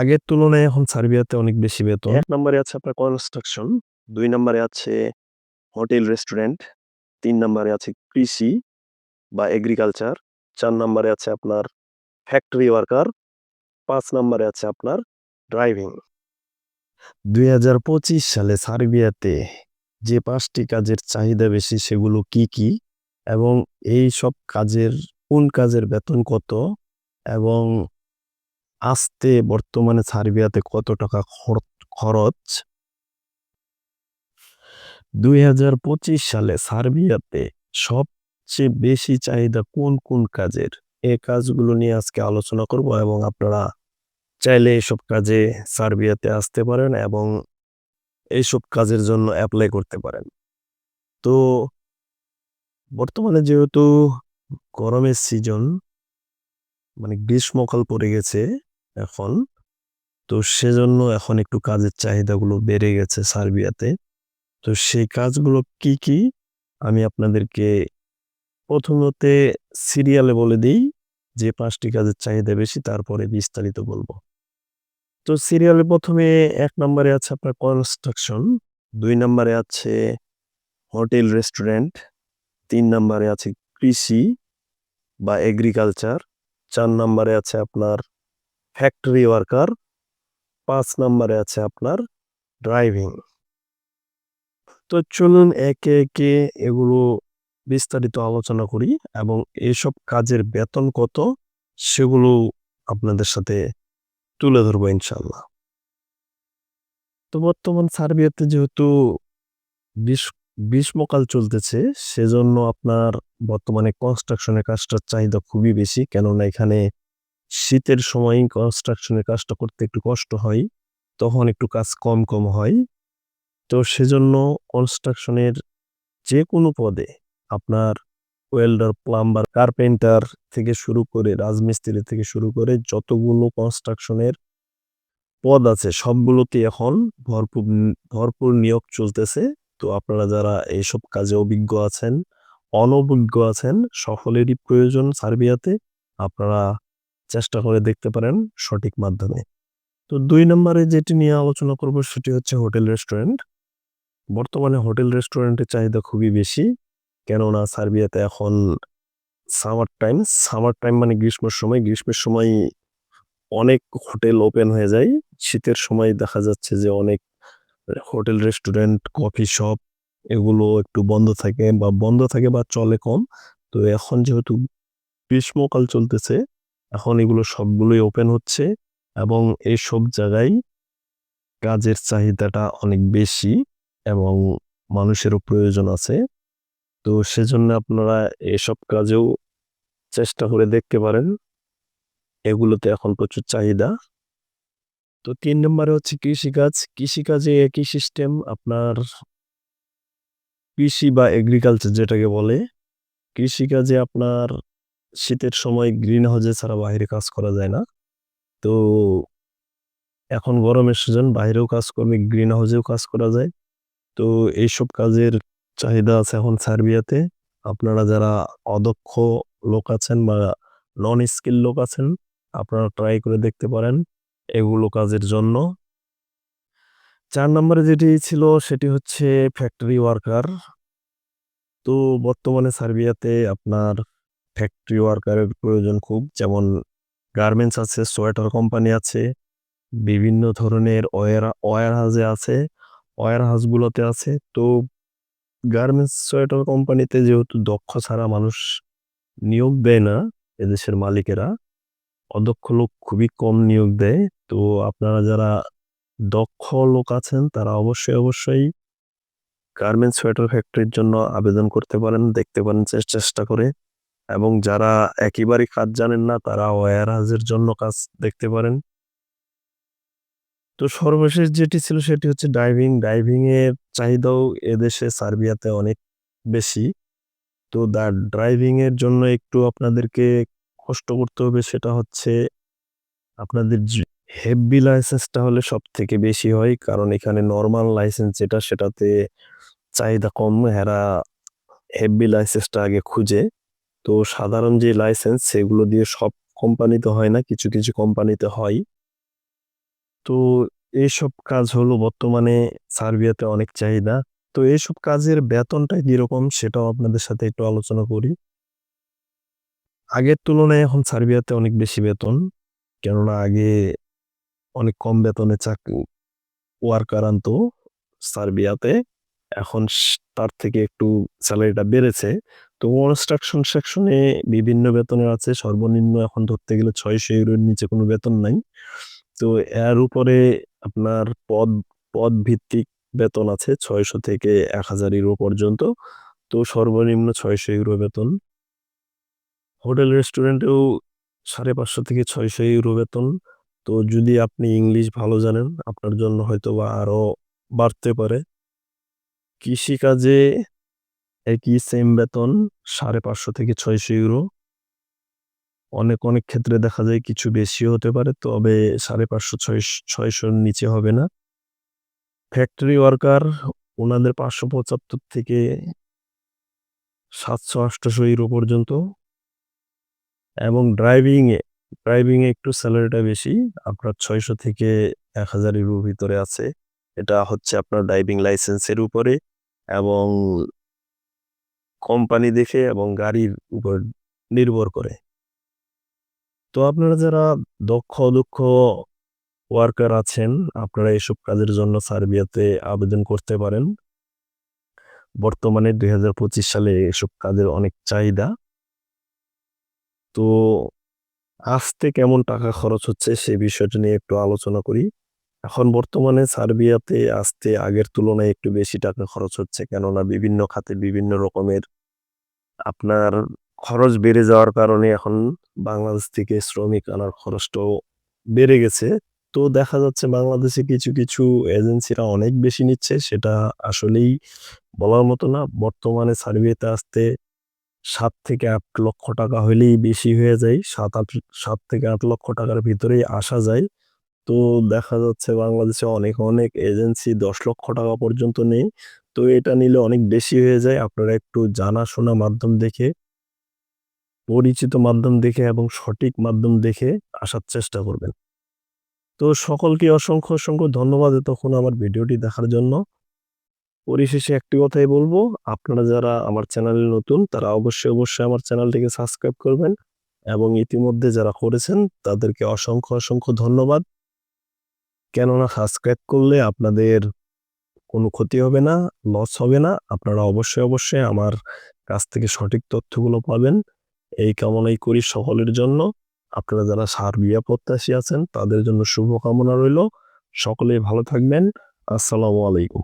আগের তুলনায় এখন সার্বিয়াতে অনেক বেশি বেতন। এক নম্বরে আছে আপনার কনস্ট্রাকশন, দুই নম্বরে আছে হোটেল রেস্টুরেন্ট, তিন নম্বরে আছে কৃষি বা এগ্রিকালচার, চার নম্বরে আছে আপনার ফ্যাক্টরি ওয়ার্কার, পাঁচ নম্বরে আছে আপনার ড্রাইভিং। ২০২৫ সালে সার্বিয়াতে যে পাঁচটি কাজের চাহিদা বেশি সেগুলো কি, কি? এবং এই সব কাজের কোন কাজের বেতন কত? এবং আসতে বর্তমানে সার্বিয়াতে কত টাকা খর খরচ? ২০২৫ সালে সার্বিয়াতে সবচেয়ে বেশি চাহিদা কোন, কোন কাজের? এ কাজগুলো নিয়ে আজকে আলোচনা করব এবং আপনারা চাইলে এসব কাজে সার্বিয়াতে আসতে পারেন এবং এইসব কাজের জন্য অ্যাপ্লাই করতে পারেন। তো বর্তমানে যেহেতু গরমের সিজন মানে গ্রীষ্মকাল পড়ে গেছে এখন। তো সেজন্য এখন একটু কাজের চাহিদাগুলো বেড়ে গেছে সার্বিয়াতে। তো সেই কাজগুলো কি, কি? আমি আপনাদেরকে প্রথমতে সিরিয়ালে বলে দিই যে পাঁচটি কাজের চাহিদা বেশি তারপরে বিস্তারিত বলব তো সিরিয়ালে ১ম এ ১ নম্বরে আছে আপনার কনস্ট্রাকশন, দুই নম্বরে আছে হোটেল রেস্টুরেন্ট, তিন নম্বরে আছে কৃষি বা এগ্রিকালচার, চার নম্বরে আছে আপনার ফ্যাক্টরি ওয়ার্কার, পাঁচ নম্বরে আছে আপনার ড্রাইভিং। তো চলুন একে, একে এগুলো বিস্তারিত আলোচনা করি এবং এসব কাজের বেতন কত সেগুলো আপনাদের সাথে তুলে ধরবো ইনশাল্লাহ তো বর্তমান সার্বিয়াতে যেহেতু গ্রীষ গ্রীষ্মকাল চলতেছে সেজন্য আপনার বর্তমানে কনস্ট্রাকশনের কাজটার চাহিদা খুবই বেশি। কেননা এখানে শীতের সময় কনস্ট্রাকশনের কাজটা করতে একটু কষ্ট হয়। তখন একটু কাজ কম, কম হয়। তো সেজন্য কনস্ট্রাকশনের যে কোনো পদে আপনার ওয়েল্ডার, প্লাম্বার, কার্পেন্টার থেকে শুরু করে রাজমিস্ত্রি থেকে শুরু করে যতগুলো কনস্ট্রাকশনের পদ আছে সবগুলোতেই এখন ভরপুর ভরপুর নিয়োগ চলতেছে। তো আপনারা যারা এইসব কাজে অভিজ্ঞ আছেন, অনভিজ্ঞ আছেন সকলেরই প্রয়োজন সার্বিয়াতে। আপনারা চেষ্টা করে দেখতে পারেন সঠিক মাধ্যমে। তো দুই নম্বরে যেটি নিয়ে আলোচনা করব সেটি হচ্ছে হোটেল রেস্টুরেন্ট। বর্তমানে হোটেল রেস্টুরেন্টের চাহিদা খুবই বেশি। কেননা সার্বিয়াতে এখন সামার টাইম, সামার টাইম মানে গ্রীষ্মের সময়, গ্রীষ্মের সময় অনেক হোটেল ওপেন হয়ে যায়। শীতের সময় দেখা যাচ্ছে যে অনেক হোটেল রেস্টুরেন্ট, কফি শপ এগুলো একটু বন্ধ থাকে বা বন্ধ থাকে বা চলে কম। তো এখন যেহেতু গ্রীষ্মকাল চলতেছে এখন এগুলো সবগুলোই ওপেন হচ্ছে এবং এইসব জায়গায় কাজের চাহিদাটা অনেক বেশি এবং মানুষেরও প্রয়োজন আছে। তো সেজন্য আপনারা এসব কাজেও চেষ্টা করে দেখতে পারেন। এগুলোতে এখন প্রচুর চাহিদা। তো তিন নম্বরে হচ্ছে কৃষিকাজ। কৃষিকাজে একই সিস্টেম আপনার কৃষি বা এগ্রিকালচার যেটাকে বলে। কৃষিকাজে আপনার শীতের সময় গ্রিন হাউসে ছাড়া বাহিরে কাজ করা যায় না। তো এখন গরমের সিজন বাহিরেও কাজ করবে, গ্রিন হাউসেও কাজ করা যায়। তো এইসব কাজের চাহিদা আছে এখন সার্বিয়াতে। আপনারা যারা অদক্ষ লোক আছেন বা নন স্কিল লোক আছেন আপনারা ট্রাই করে দেখতে পারেন এগুলো কাজের জন্য। চার নম্বরে যেটি ছিল সেটি হচ্ছে ফ্যাক্টরি ওয়ার্কার। তো বর্তমানে সার্বিয়াতে আপনার ফ্যাক্টরি ওয়ার্কারের প্রয়োজন খুব। যেমন গার্মেন্টস আছে, সোয়েটার কোম্পানি আছে, বিভিন্ন ধরনের ওয়ার ওয়্যারহাউসে আছে, ওয়্যারহাউসগুলোতে আছে। তো গার্মেন্টস, সোয়েটার কোম্পানিতে যেহেতু দক্ষ ছাড়া মানুষ নিয়োগ দেয় না এদেশের মালিকেরা। অদক্ষ লোক খুবই কম নিয়োগ দেয়। তো আপনারা যারা দক্ষ লোক আছেন তারা অবশ্যই, অবশ্যই গার্মেন্টস, সোয়েটার ফ্যাক্টরির জন্য আবেদন করতে পারেন, দেখতে পারেন চেষ্টা করে। এবং যারা একেবারেই কাজ জানেন না, তারা ওয়্যারহাউসের জন্য কাজ দেখতে পারেন। তো সর্বশেষ যেটি ছিল সেটি হচ্ছে। ড্রাইভিং এর চাহিদাও এদেশে সার্বিয়াতে অনেক বেশি। তো দা ড্রাইভিং এর জন্য একটু আপনাদেরকে কষ্ট করতে হবে, সেটা হচ্ছে আপনাদের হেভি লাইসেন্সটা হলে সব থেকে বেশি হয়। কারণ এখানে নর্মাল লাইসেন্স যেটা, সেটাতে চাহিদা কম। এরা হেভি লাইসেন্সটা আগে খুঁজে। তো সাধারণ যে লাইসেন্স সেগুলো দিয়ে সব কোম্পানিতে হয় না, কিছু, কিছু কোম্পানিতে হয়। তো এইসব কাজ হলো বর্তমানে সার্বিয়াতে অনেক চাহিদা। তো এইসব কাজের বেতনটা কীরকম সেটাও আপনাদের সাথে একটু আলোচনা করি। আগের তুলনায় এখন সার্বিয়াতে অনেক বেশি বেতন। কেননা আগে অনেক কম বেতনে চাকরি ওয়ার্কার আনতো সার্বিয়াতে। এখন তার থেকে একটু স্যালারিটা বেড়েছে। তো কনস্ট্রাকশন সেকশনে বিভিন্ন বেতনের আছে। সর্বনিম্ন এখন ধরতে গেলে ৬০০ ইউরোর নিচে কোনো বেতন নাই। তো এর উপরে আপনার পদ, পদভিত্তিক বেতন আছে ৬০০ থেকে ১০০০ ইউরো পর্যন্ত। তো সর্বনিম্ন ৬০০ ইউরো বেতন। হোটেল রেস্টুরেন্টেও ৫৫০ থেকে ৬০০ ইউরো বেতন। তো যদি আপনি ইংলিশ ভালো জানেন, আপনার জন্য হয়তো বা আরও বাড়তে পারে। কৃষিকাজে একই সেম বেতন ৫৫০ থেকে ৬০০ ইউরো। অনেক, অনেক ক্ষেত্রে দেখা যায় কিছু বেশিও হতে পারে। তবে ৫৫০ ছয়শো ৬০০ র নিচে হবে না। ফ্যাক্টরি ওয়ার্কার ওনাদের পাঁচশো পঁচাত্তর থেকে ৭০০-৮০০ ইউরো পর্যন্ত। এবং ড্রাইভিং এ, ড্রাইভিং এ একটু স্যালারিটা বেশি। আপনার ৬০০ থেকে ১০০০ ইউরোর ভিতরে আছে। এটা হচ্ছে আপনার ড্রাইভিং লাইসেন্সের উপরে এবং কোম্পানি দেখে এবং গাড়ির উপর নির্ভর করে। তো আপনারা যারা দক্ষ, অদক্ষ ওয়ার্কার আছেন, আপনারা এসব কাজের জন্য সার্বিয়াতে আবেদন করতে পারেন। বর্তমানে ২০২৫ সালে এসব কাজের অনেক চাহিদা। তো আসতে কেমন টাকা খরচ হচ্ছে সে বিষয়টা নিয়ে একটু আলোচনা করি। এখন বর্তমানে সার্বিয়াতে আসতে আগের তুলনায় একটু বেশি টাকা খরচ হচ্ছে। কেননা বিভিন্ন খাতে বিভিন্ন রকমের আপনার খরচ বেড়ে যাওয়ার কারণে এখন বাংলাদেশ থেকে শ্রমিক আনার খরচটাও বেড়ে গেছে। তো দেখা যাচ্ছে বাংলাদেশে কিছু, কিছু এজেন্সিরা অনেক বেশি নিচ্ছে। সেটা আসলেই বলার মতো না। বর্তমানে সার্বিয়াতে আসতে সাত থেকে আট লক্ষ টাকা হলেই বেশি হয়ে যায়। ৭-৮ ৭ থেকে আট লক্ষ টাকার ভিতরেই আসা যায়। তো দেখা যাচ্ছে বাংলাদেশে অনেক, অনেক এজেন্সি ১০ লক্ষ টাকা পর্যন্ত নেই তো এটা নিলে অনেক বেশি হয়ে যায়। আপনারা একটু জানাশোনা মাধ্যম দেখে পরিচিত মাধ্যম দেখে এবং সঠিক মাধ্যম দেখে আসার চেষ্টা করবেন। তো সকলকে অসংখ্য, অসংখ্য ধন্যবাদ তখন আমার ভিডিওটি দেখার জন্য। পরিশেষে একটি কথাই বলব আপনারা যারা আমার চ্যানেলে নতুন তারা অবশ্যই, অবশ্যই আমার চ্যানেলটিকে সাবস্ক্রাইব করবেন এবং ইতিমধ্যে যারা করেছেন তাদেরকে অসংখ্য, অসংখ্য ধন্যবাদ। কেননা সাবস্ক্রাইব করলে আপনাদের কোনো ক্ষতি হবে না, লস হবে না। আপনারা অবশ্যই, অবশ্যই আমার কাছ থেকে সঠিক তথ্যগুলো পাবেন। এই কামনাই করি সকলের জন্য। আপনারা যারা সার বিয়া প্রত্যাশী আছেন তাদের জন্য শুভকামনা রইল সকলেই ভালো থাকবেন। আসসালামু আলাইকুম।